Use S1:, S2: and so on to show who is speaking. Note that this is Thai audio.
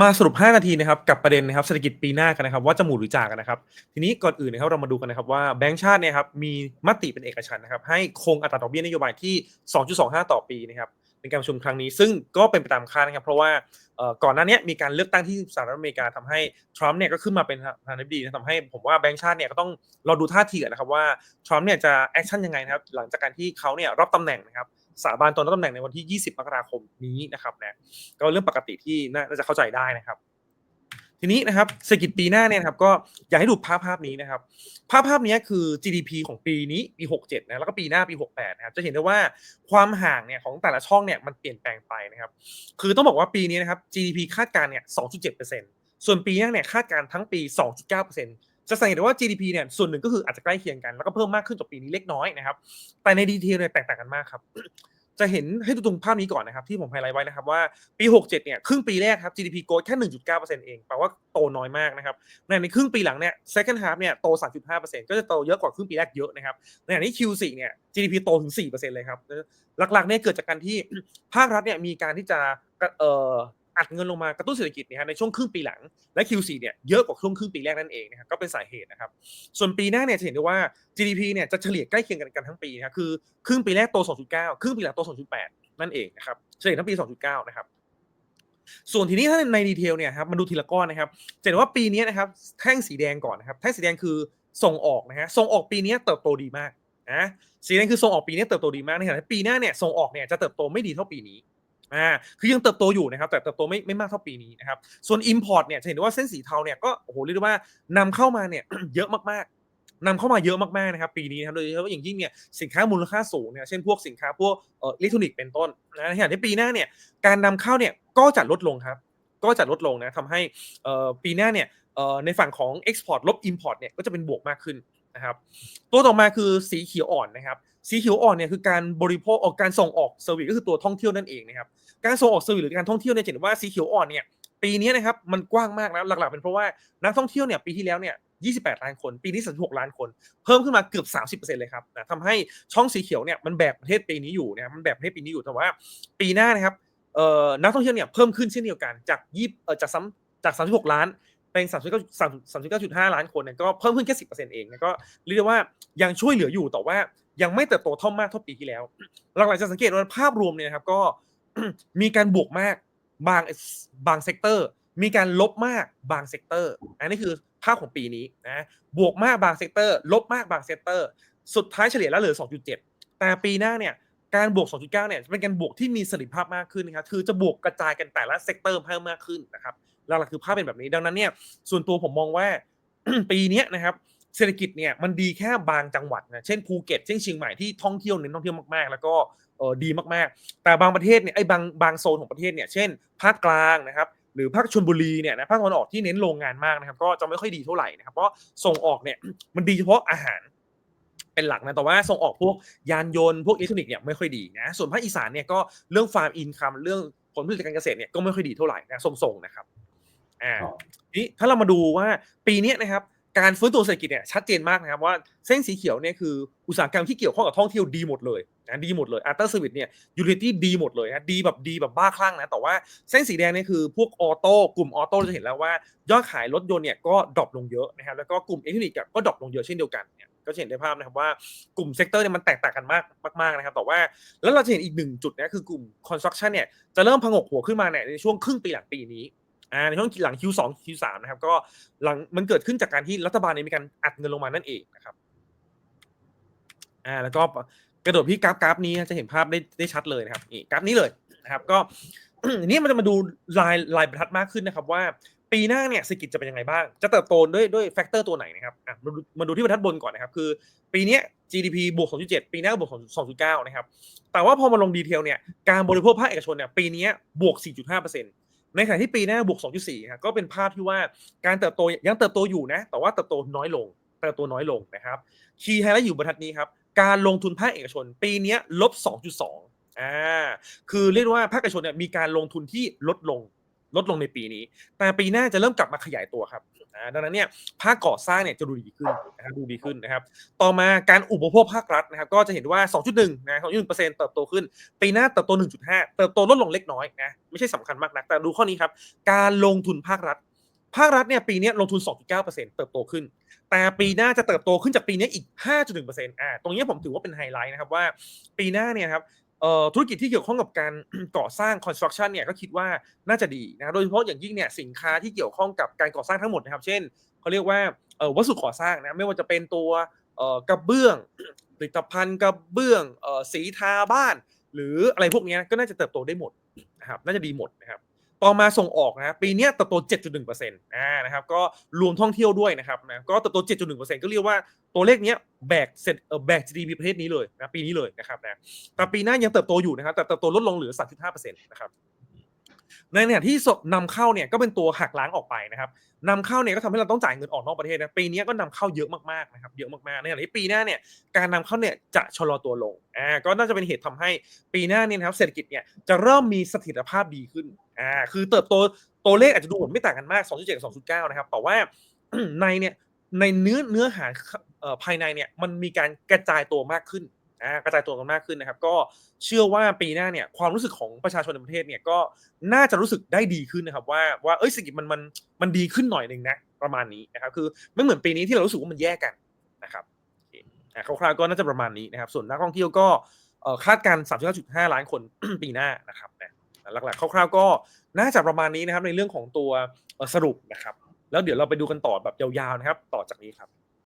S1: มาสรุป 5 นาทีนะครับกับประเด็นนะครับเศรษฐกิจปีหน้ากันนะครับ ว่าจะหมุนหรือจ่ากันนะครับ ทีนี้ก่อนอื่นนะครับเรามาดูกันนะครับว่าแบงก์ชาติเนี่ยครับมีมติเป็นเอกฉันนะครับให้คงอัตราดอกเบี้ยนโยบายที่ 2.25 ต่อปีนะครับในการประชุมครั้งนี้ซึ่งก็เป็นไปตามคาดนะครับ เพราะว่าก่อนหน้านี้มีการเลือกตั้งที่สหรัฐอเมริกาทำให้ทรัมป์เนี่ยก็ขึ้นมาเป็นประธานาธิบดีนะทำให้ผมว่าแบงก์ชาติเนี่ยก็ต้องรอดูท่าทีนะครับว่าทรัมป์เนี่ยจะแอคชั่นยังไงนะครับหลังจากการที่เขาเนี่ยรับตำแหน่งนะครับ สาบานตนรับตำแหน่งในวันที่ 20 มกราคมนี้นะครับนะก็เรื่องปกติที่น่าจะเข้าใจได้นะครับ ทีนี้นะครับเศรษฐกิจปีหน้าเนี่ยครับก็อยากให้ดูภาพภาพนี้นะครับ ภาพภาพนี้คือ GDP ของปีนี้ปี 67 นะแล้วก็ปีหน้าปี 68 นะครับ จะเห็นได้ว่าความห่างเนี่ยของแต่ละช่องเนี่ยมันเปลี่ยนแปลงไปนะครับ คือต้องบอกว่าปีนี้นะครับ GDP คาดการณ์เนี่ย 2.7%ส่วนปีหน้าเนี่ยคาดการณ์ทั้งปี 2.9% จะสังเกตได้ว่า GDP เนี่ยส่วนหนึ่งก็คืออาจจะใกล้เคียงกันแล้วก็เพิ่มมากขึ้นจากปีนี้เล็กน้อยนะครับ แต่ในดีเทลเนี่ยแตกต่างกันมากครับ จะเห็นให้ดูตรงภาพนี้ก่อนนะครับ ที่ผมไฮไลท์ไว้นะครับว่าปี 67 เนี่ยครึ่งปีแรกครับ GDP growth แค่ 1.9%เองแปลว่าโตน้อยมากนะครับในในครึ่งปีหลังเนี่ย second half เนี่ยโต 3.5%ก็จะโตเยอะกว่าครึ่งปีแรกเยอะนะครับในขณะที่ Q4 เนี่ย GDP โตถึง 4%เลยครับหลักๆเนี่ยเกิดจากการที่ภาครัฐเนี่ยมีการที่จะเอ่อ อัดเงินลงมากระตุ้นเศรษฐกิจนี่ยในช่วงครึ่งปีหลังและ Q4 เนี่ยเยอะกว่าช่วงครึ่งปีแรกนั่นเองนะครับก็เป็นสาเหตุนะครับส่วนปีหน้าเนี่ยจะเห็นได้ว่า GDP เนี่ยจะเฉลี่ยใกล้เคียงกันกันทั้งปีนะครับคือครึ่งปีแรกโต 2.9 ครึ่งปีหลังโต 2.8 นั่นเองนะครับเฉลี่ยทั้งปี 2.9 นะครับส่วนทีนี้ถ้าในดีเทลเนี่ยครับมาดูทีละก้อนนะครับจะเห็นว่าปีนี้นะครับแท่งสีแดงก่อนนะครับแท่งสีแดงคือส่งออกนะฮะส่งออกปีนี้เติบโตดีมากนะสีแดงคือส่งออกปีนี้เติบโตดีมากในขณะที่ปีหน้าเนี่ยส่งออกเนี่ยจะเติบโตไม่ดีเท่าปีนี้ อ่าคือยังเติบโตอยู่นะครับ แต่เติบโตไม่ไม่มากเท่าปีนี้นะครับ ส่วน Import เนี่ยจะเห็นว่าเส้นสีเทาเนี่ยก็โอ้โหเรียกได้ว่านำเข้ามาเนี่ยเยอะมากๆนำเข้ามาเยอะมากๆนะครับปีนี้นะครับโดยเฉพาะอย่างยิ่งเนี่ยสินค้ามูลค่าสูงเนี่ยเช่นพวกสินค้าพวกเอ่ออิเล็กทรอนิกส์เป็นต้นนะในขณะที่ปีหน้าเนี่ยการนำเข้าเนี่ยก็จะลดลงครับ ก็จะลดลงนะทำให้เอ่อปีหน้าเนี่ยเอ่อในฝั่งของ Export ลบ Import เนี่ยก็จะเป็นบวกมากขึ้นนะครับตัวต่อมาคือสีเขียวอ่อนนะครับสีเขียวอ่อนเนี่ยคือการบริโภคออกการส่งออกเซอร์วิสก็คือตัวท่องเที่ยวนั่นเองนะครับ การส่งออกเซอหรือการท่องเที่ยวเนี่ยเห็นว่าสีเขียวอ่อนเนี่ยปีนี้นะครับมันกว้างมากนะหลักๆ เป็นเพราะว่านักท่องเที่ยวเนี่ยปีที่แล้วเนี่ย28 ล้านคน ปีนี้ 36 ล้านคน เพิ่มขึ้นมาเกือบ 30%เลยครับนะทำให้ช่องสีเขียวเนี่ยมันแบกประเทศปีนี้อยู่นะมันแบกประเทศปีนี้อยู่แต่ว่า ปีหน้านะครับเอ่อนักท่องเที่ยวเนี่ยเพิ่มขึ้นเช่นเดียวกันจากยี่เอ่อจากซ้ำจาก 36 ล้านเป็น39 39.5 ล้านคนเนี่ยก็เพิ่มขึ้นแค่10%เองนะก็เรียกว่ายังช่วยเหลืออยู่แต่ว่ายังไม่เติบโตเท่ามากเท่าปีที่แล้ว หลักๆจะสังเกตว่าภาพรวมเนี่ยนะครับก็ มีการบวกมากบางบางเซกเตอร์ มีการลบมากบางเซกเตอร์ อันนี้คือภาพของปีนี้นะบวกมากบางเซกเตอร์ ลบมากบางเซกเตอร์ สุดท้ายเฉลี่ยแล้วเหลือ 2.7 แต่ปีหน้าเนี่ยการบวก 2.9 เนี่ยเป็นการบวกที่มีสถิภาพมากขึ้นนะครับ คือจะบวกกระจายกันแต่ละเซกเตอร์เพิ่มมากขึ้นนะครับ หลักๆคือภาพเป็นแบบนี้ ดังนั้นเนี่ย ส่วนตัวผมมองว่าปีนี้นะครับ เศรษฐกิจเนี่ยมันดีแค่บางจังหวัดนะเช่นภูเก็ตเช่นเชียงใหม่ที่ท่องเที่ยวเน้นท่องเที่ยวมากๆ แล้วก็เออดีมากๆ แต่บางประเทศเนี่ยไอ้บางบางโซนของประเทศเนี่ยเช่นภาคกลางนะครับหรือภาคชลบุรีเนี่ยนะภาคตะวันออกที่เน้นโรงงานมากนะครับ ก็จะไม่ค่อยดีเท่าไหร่นะครับเพราะส่งออกเนี่ยมันดีเฉพาะอาหารเป็นหลักนะแต่ว่าส่งออกพวกยานยนต์พวกอิเล็กทรอนิกส์เนี่ยไม่ค่อยดีนะส่วนภาคอีสานเนี่ยก็เรื่องฟาร์มอินคัมเรื่องผลผลิตการเกษตรเนี่ยก็ไม่ค่อยดีเท่าไหร่นะส่งๆนะครับอ่านี้ถ้าเรามาดูว่าปีนี้นะครับ การฟื้นตัวเศรษฐกิจเนี่ยชัดเจนมากนะครับว่าเส้นสีเขียวเนี่ยคืออุตสาหกรรมที่เกี่ยวข้องกับท่องเที่ยวดีหมดเลยนะดีหมดเลยอัตราสวิตเนี่ยยูทิตี้ดีหมดเลยนะดีแบบดีแบบบ้าคลั่งนะแต่ว่าเส้นสีแดงเนี่ยคือพวกออโต้กลุ่มออโต้จะเห็นแล้วว่ายอดขายรถยนต์เนี่ยก็ดรอปลงเยอะนะครับแล้วก็กลุ่มอิเล็กทรอนิกส์ก็ดรอปลงเยอะเช่นเดียวกันเนี่ยก็จะเห็นได้ภาพนะครับว่ากลุ่มเซกเตอร์เนี่ยมันแตกต่างกันมากมากๆนะครับแต่ว่าแล้วเราจะเห็นอีกหนึ่งจุดนะคือกลุ่มคอนสตรักชั่นเนี่ยจะเริ่มพงกหัวขึ้นมาเนี่ยในช่วงครึ่งปีหลังปีนี้ อ่าในช่วงหลัง Q2 Q3 นะครับ ก็หลังมันเกิดขึ้นจากการที่รัฐบาลเนี่ยมีการอัดเงินลงมานั่นเองนะครับอ่าแล้วก็กระโดดที่กราฟกราฟนี้จะเห็นภาพได้ได้ชัดเลยนะครับนี่กราฟนี้เลยนะครับก็นนี้มันจะมาดูลายลายบรรทัดมากขึ้นนะครับ ว่าปีหน้าเนี่ยเศรษฐกิจจะเป็นยังไงบ้าง จะเติบโตด้วยด้วยแฟกเตอร์ตัวไหนนะครับอะมาดูมาดูที่บรรทัดบนก่อนนะครับ คือ ปีนี้ GDP บวก 2.7 ปีหน้าบวก 2.9 นะครับ แต่ว่าพอมาลงดีเทลเนี่ย การบริโภคภาคเอกชนเนี่ยปีนี้บวก 4.5% ในขณะที่ปีหน้าบวก 2.4ครับก็เป็นภาพที่ว่าการเติบโตยังเติบโตอยู่นะ แต่ว่าเติบโตน้อยลงเติบโตน้อยลงนะครับคีย์ไฮไลท์อยู่บรรทัดนี้ครับการลงทุนภาคเอกชน ปีนี้ลบ 2.2อ่าคือเรียกว่าภาคเอกชนเนี่ยมีการลงทุนที่ลดลง ลดลงในปีนี้ แต่ปีหน้าจะเริ่มกลับมาขยายตัวครับดังนั้นเนี่ยภาคก่อสร้างเนี่ยจะดูดีขึ้นนะครับดูดีขึ้นนะครับ ต่อมาการอุปโภคภาครัฐนะครับ ก็จะเห็นว่า 2.1นะ2.1%เซ็นต์เติบโตขึ้น ปีหน้าเติบโต 1.5 เติบโตลดลงเล็กน้อยนะไม่ใช่สำคัญมากนัก แต่ดูข้อนี้ครับ การลงทุนภาครัฐ ภาครัฐเนี่ยปีนี้ลงทุน 2.9%เติบโตขึ้น แต่ปีหน้าจะเติบโตขึ้นจากปีนี้อีก 5.1%อ่าตรงนี้ผมถือว่าเป็นไฮไลท์นะครับว่า ปีหน้าเนี่ยครับ ธุรกิจที่เกี่ยวข้องกับการก่อสร้างคอนสตรักชั่นเนี่ยก็คิดว่าน่าจะดีนะโดยเฉพาะอย่างยิ่งเนี่ยสินค้าที่เกี่ยวข้องกับการก่อสร้างทั้งหมดนะครับเช่นเขาเรียกว่าวัสดุก่อสร้างนะไม่ว่าจะเป็นตัวกระเบื้องผลิตภัณฑ์กระเบื้องสีทาบ้าน หรืออะไรพวกนี้ก็น่าจะเติบโตได้หมดนะครับน่าจะดีหมดนะครับ ต่อมาส่งออกนะปีนี้เติบโต 7.1%อ่านะครับก็รวมท่องเที่ยวด้วยนะครับนะก็เติบโต 7.1%ก็เรียกว่าตัวเลขนี้แบกเสร็จเออแบก GDP ประเทศนี้เลยนะปีนี้เลยนะครับนะแต่ปีหน้ายังเติบโตอยู่นะครับแต่เติบโตลดลงเหลือ 3.5%นะครับในขณะที่สนำเข้าเนี่ยก็เป็นตัวหักล้างออกไปนะครับนำเข้าเนี่ยก็ทำให้เราต้องจ่ายเงินออกนอกประเทศนะปีนี้ก็นำเข้าเยอะมากๆนะครับเยอะมากๆในขณะที่ปีหน้าเนี่ยการนำเข้าเนี่ยจะชะลอตัวลงอ่าก็น่าจะเป็นเหตุทำให้ปีหน้าเนี่ยนะครับเศรษฐกิจเนี่ยจะเริ่มมีเสถียรภาพดีขึ้น อ่าคือเติบโตตัวเลขอาจจะดูเหมือนไม่ต่างกันมาก2.7กับ2.9นะครับแต่ว่าในเนี่ยในเนื้อเนื้อหาภายในเนี่ยมันมีการกระจายตัวมากขึ้นกระจายตัวกันมากขึ้นนะครับ ก็เชื่อว่าปีหน้าเนี่ยความรู้สึกของประชาชนในประเทศเนี่ยก็น่าจะรู้สึกได้ดีขึ้นนะครับ ว่าว่าเอ้ยเศรษฐกิจมันมันมันดีขึ้นหน่อยหนึ่งนะประมาณนี้นะครับ คือไม่เหมือนปีนี้ที่เรารู้สึกว่ามันแย่กันนะครับคอะคร่าวๆก็น่าจะประมาณนี้นะครับ ส่วนนักท่องเที่ยวก็คาดการณ์39.5 ล้านคนปีหน้านะครับนะ หลักๆคร่าวๆก็น่าจะประมาณนี้นะครับในเรื่องของตัวสรุปนะครับ แล้วเดี๋ยวเราไปดูกันต่อแบบยาวๆนะครับ ต่อจากนี้ครับ